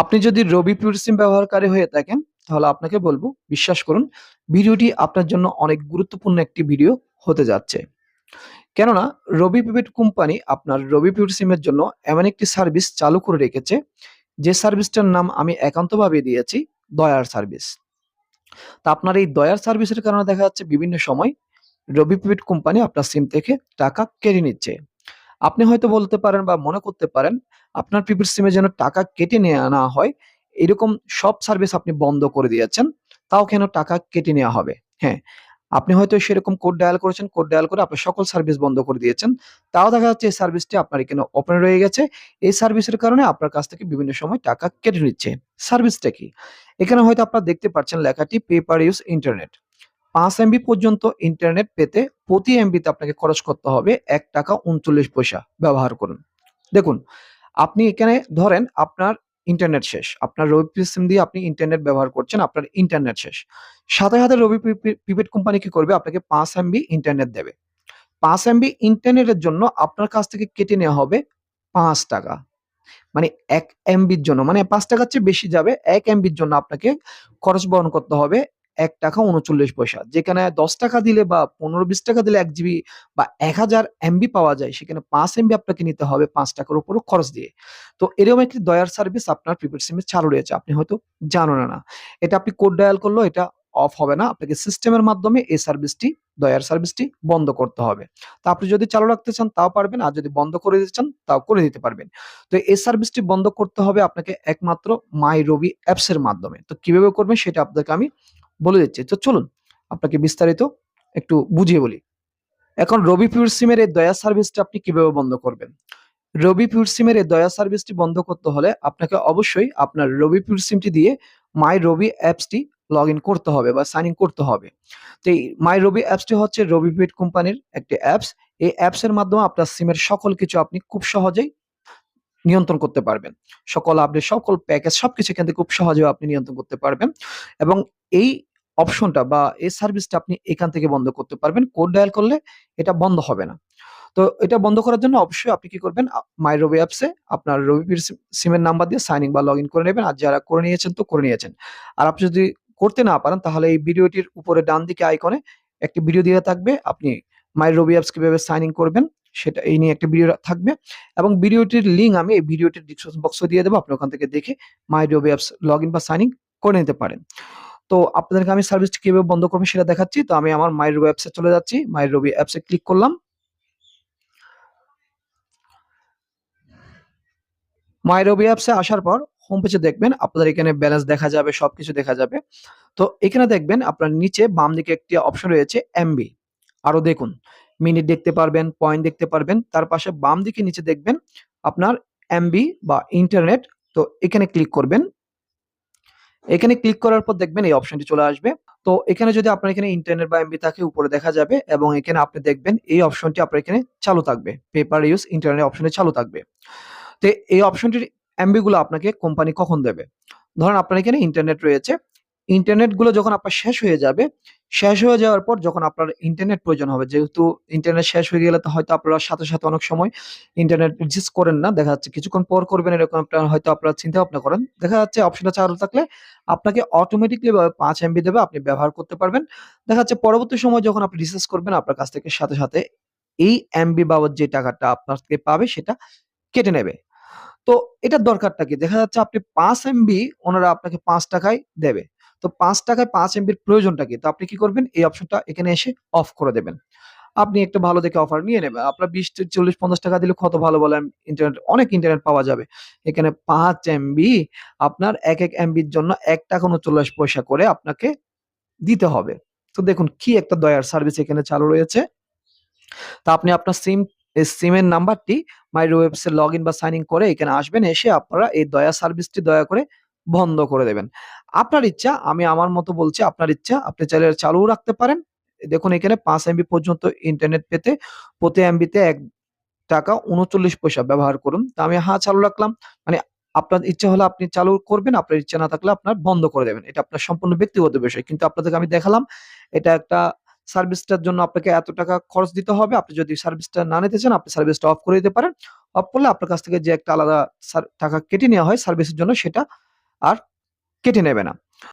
আপনি যদি রবি পিউর সিম ব্যবহারকারী হয়ে থাকেন, তাহলে আপনাকে বলব বিশ্বাস করুন ভিডিওটি আপনার জন্য অনেক গুরুত্বপূর্ণ একটি ভিডিও হতে যাচ্ছে। কেননা রবি প্রিপেড কোম্পানি আপনার রবি পিউর সিমের জন্য এমন একটি সার্ভিস চালু করে রেখেছে, যে সার্ভিসটার নাম আমি একান্তভাবে দিয়েছি দয়ার সার্ভিস। তা আপনার এই দয়ার সার্ভিসের কারণে দেখা যাচ্ছে বিভিন্ন সময় রবি প্রিপেড কোম্পানি আপনার সিম থেকে টাকা কেড়ে নিচ্ছে। আপনি হয়তো বলতে পারেন বা মনে করতে পারেন আপনার প্রিপেড সিমে যেন টাকা কেটে নেওয়া না হয়, এরকম সব সার্ভিস আপনি বন্ধ করে দিয়েছেন, তাও কেন টাকা কেটে নেওয়া হবে? হ্যাঁ, আপনি হয়তো সেরকম কোড ডায়াল করেছেন, কোড ডায়াল করে আপনি সকল সার্ভিস বন্ধ করে দিয়েছেন। তাও দেখা যাচ্ছে এই সার্ভিসটি আপনার এখানে ওপেন রয়ে গেছে। এই সার্ভিসের কারণে আপনার কাছ থেকে বিভিন্ন সময় টাকা কেটে নিচ্ছে। সার্ভিসটা কি? এখানে হয়তো আপনারা দেখতে পাচ্ছেন লেখাটি পেপার ইউজ ইন্টারনেট। পাঁচ এমবি পর্যন্ত ইন্টারনেট পেতে প্রতি এমবিতে আপনাকে খরচ করতে হবে ৳১.৩৯ ব্যবহার করুন। দেখুন, আপনি এখানে ধরেন আপনার ইন্টারনেট শেষ। আপনার রবি সিম দিয়ে আপনি ইন্টারনেট ব্যবহার করছেন, আপনার ইন্টারনেট শেষ। সাথে, সাথে Robi pre pre prepaid company কি করবে? আপনাকে ৫ এমবি ইন্টারনেট দেবে। ৫ এমবি ইন্টারনেটের জন্য আপনার কাছ থেকে কেটে নেওয়া হবে পাঁচ টাকা মানে ১ এমবির জন্য মানে পাঁচ টাকার চেয়ে বেশি যাবে। ১ এমবির জন্য আপনাকে খরচ বহন করতে হবে ৳১.৩৯ যেখানে ৳১০ দিলে বা ৳১৫-৳২০ দিলে এক জিবি বা ১০০০ এমবি পাওয়া যায়, সেখানে পাঁচ এমবি আপনাকে নিতে হবে পাঁচ টাকার উপরও খরচ দিয়ে। তো এরকম একটি দয়ার সার্ভিস আপনার প্রিপেড সিমে চালু রয়েছে। আপনি হয়তো জানেনও না। এটা আপনি কোড ডায়াল করলেও এটা অফ হবে না। আপনাকে সিস্টেমের মাধ্যমে এই সার্ভিসটি, দয়ার সার্ভিসটি বন্ধ করতে হবে। তা আপনি যদি চালু রাখতে চান তাও পারবেন, আর যদি বন্ধ করে দিতে চান তাও করে দিতে পারবেন। তো এই সার্ভিসটি বন্ধ করতে হবে আপনাকে একমাত্র মাই রবি অ্যাপস এর মাধ্যমে। তো কীভাবে করবেন সেটা আপনাকে আমি বলে দিচ্ছে তো চলুন, আপনাকে বিস্তারিত একটু বুঝিয়ে বলি। এখন রবি পিউর সিমের এই দয়া সার্ভিসটা আপনি কীভাবে বন্ধ করবেন? রবি পিউর সিমের এই দয়া সার্ভিসটি বন্ধ করতে হলে আপনাকে অবশ্যই আপনার রবি পিউর সিমটি দিয়ে মাই রবি অ্যাপসটি লগ ইন করতে হবে বা সাইন ইন করতে হবে। তো এই মাই রবি অ্যাপসটি হচ্ছে রবি প্রিপেড কোম্পানির একটি অ্যাপস। এই অ্যাপসের মাধ্যমে আপনার সিমের সকল কিছু আপনি খুব সহজেই নিয়ন্ত্রণ করতে পারবেন। সকল আপডেট, সকল প্যাকেজ সবকিছু এখান থেকে খুব সহজে আপনি নিয়ন্ত্রণ করতে পারবেন এবং এই অপশনটা বা এই সার্ভিসটা আপনি এখান থেকে বন্ধ করতে পারবেন। কোড ডায়াল করলে এটা বন্ধ হবে না। তো এটা বন্ধ করার জন্য অবশ্যই আপনি কি করবেন? মাই রবি অ্যাপসে আপনার রবিপির সিমের নাম্বার দিয়ে সাইন ইন বা লগইন করে নেবেন। আর যারা করে নিয়েছেন তো করে নিয়েছেন। আর আপনি যদি করতে না পারেন তাহলে এই ভিডিওটির উপরে ডান দিকে আইকনে একটি ভিডিও দেয়া থাকবে। আপনি মাই রবি অ্যাপস কীভাবে সাইন ইন করবেন সেটা এই নিয়ে একটা ভিডিও থাকবে এবং ভিডিওটির লিঙ্ক আমি এই ভিডিওটির ডিসক্রিপশন বক্সে দিয়ে দেবো আপনি ওখান থেকে দেখে my Robi apps log in বা সাইন ইন করে নিতে পারেন। তো আপনাদেরকে আমি সার্ভিসটি কীভাবে বন্ধ করবেন সেটা দেখাচ্ছি। তো আমি আমার মাই রবি অ্যাপসে চলে যাচ্ছি। মাই রবি অ্যাপসে ক্লিক করলাম। মাই রবি অ্যাপসে আসার পর হোম পেজে দেখবেন আপনাদের এখানে ব্যালেন্স দেখা যাবে, সবকিছু দেখা যাবে। তো এখানে দেখবেন আপনার নিচে বাম দিকে একটি অপশন রয়েছে এমবি। আরও দেখুন। মিনিট দেখতে পারবেন, পয়েন্ট দেখতে পারবেন। তার পাশে বাম দিকে নিচে দেখবেন আপনার এমবি বা ইন্টারনেট। তো এখানে ক্লিক করবেন। এখানে ক্লিক করার পর দেখবেন এই অপশনটি চলে আসবে। তো এখানে যদি আপনার এখানে ইন্টারনেট বা এমবি থাকে উপরে দেখা যাবে এবং এখানে আপনি দেখবেন এই অপশনটি আপনার এখানে চালু থাকবে। পেপার ইউজ ইন্টারনেট অপশনটি চালু থাকবে। তো এই অপশনটির এমবি গুলো আপনাকে কোম্পানি কখন দেবে? ধরেন আপনার এখানে ইন্টারনেট রয়েছে। ইন্টারনেটগুলো যখন আপনার শেষ হয়ে যাবে, শেষ হয়ে যাওয়ার পর যখন আপনার ইন্টারনেট প্রয়োজন হবে, যেহেতু ইন্টারনেট শেষ হয়ে গেলে তো হয়তো আপনারা সাথে, সাথে অনেক সময় ইন্টারনেট রিচার্জ করেন না। দেখা যাচ্ছে কিছুক্ষণ পর করবেন এরকম আপনার হয়তো আপনারা চিন্তা ভাবনা করেন। দেখা যাচ্ছে অপশনটা চালু থাকলে আপনাকে অটোমেটিক্যালি ভাবে ৫ এমবি দেবে আপনি ব্যবহার করতে পারবেন। দেখা যাচ্ছে পরবর্তী সময় যখন আপনি রিচার্জ করবেন আপনার কাছ থেকে সাথে, সাথে এই এমবি বাবদ যে টাকাটা আপনার থেকে পাবে সেটা কেটে নেবে। তো এটার দরকারটা কি? দেখা যাচ্ছে আপনি পাঁচ এমবি ওনারা আপনাকে পাঁচ টাকায় দেবে। তো ৳৫ য় ৫ এমবির প্রয়োজনটা কি? তো আপনি কি করবেন? এই অপশনটা এখানে এসে অফ করে দেবেন। আপনি একটা ভালো দেখে অফার নিয়ে নেবেন। আপনার ২০, ৪০, ৳৫০ দিলে কত ভালো বলেন ইন্টারনেট অনেক ইন্টারনেট পাওয়া যাবে। এখানে ৫ এমবি আপনার এক, এক এমবির জন্য ৳১.৩৯ করে আপনাকে দিতে হবে। তো দেখুন কি একটা দয়ার সার্ভিস এখানে চালু রয়েছে। তা আপনি আপনার সিম সিমের নাম্বারটি মাই রবি লগ ইন বা সাইন ইন করে এখানে আসবেন। এসে আপনারা এই দয়া সার্ভিসটি দয়া করে বন্ধ করে দেবেন। আপনার ইচ্ছা, আমি আমার মতো বলছি আপনার ইচ্ছা। আপনি চাইলে চালুও রাখতে পারেন। দেখুন এখানে পাঁচ এমবি পর্যন্ত ইন্টারনেট পেতে প্রতি এমবিতে ৳১.৩৯ ব্যবহার করুন। তা আমি হ্যাঁ চালু রাখলাম। মানে আপনার ইচ্ছা হলে আপনি চালু করবেন, আপনার ইচ্ছা না থাকলে আপনার বন্ধ করে দেবেন। এটা আপনার সম্পূর্ণ ব্যক্তিগত বিষয়। কিন্তু আপনাদেরকে আমি দেখালাম এটা একটা সার্ভিসটার জন্য আপনাকে এত টাকা খরচ দিতে হবে। আপনি যদি সার্ভিসটা না নিতে চান, আপনি সার্ভিসটা অফ করে দিতে পারেন। অফ করলে আপনার কাছ থেকে যে একটা আলাদা টাকা কেটে নেওয়া হয় সার্ভিসের জন্য সেটা আর কেটে নেবে না।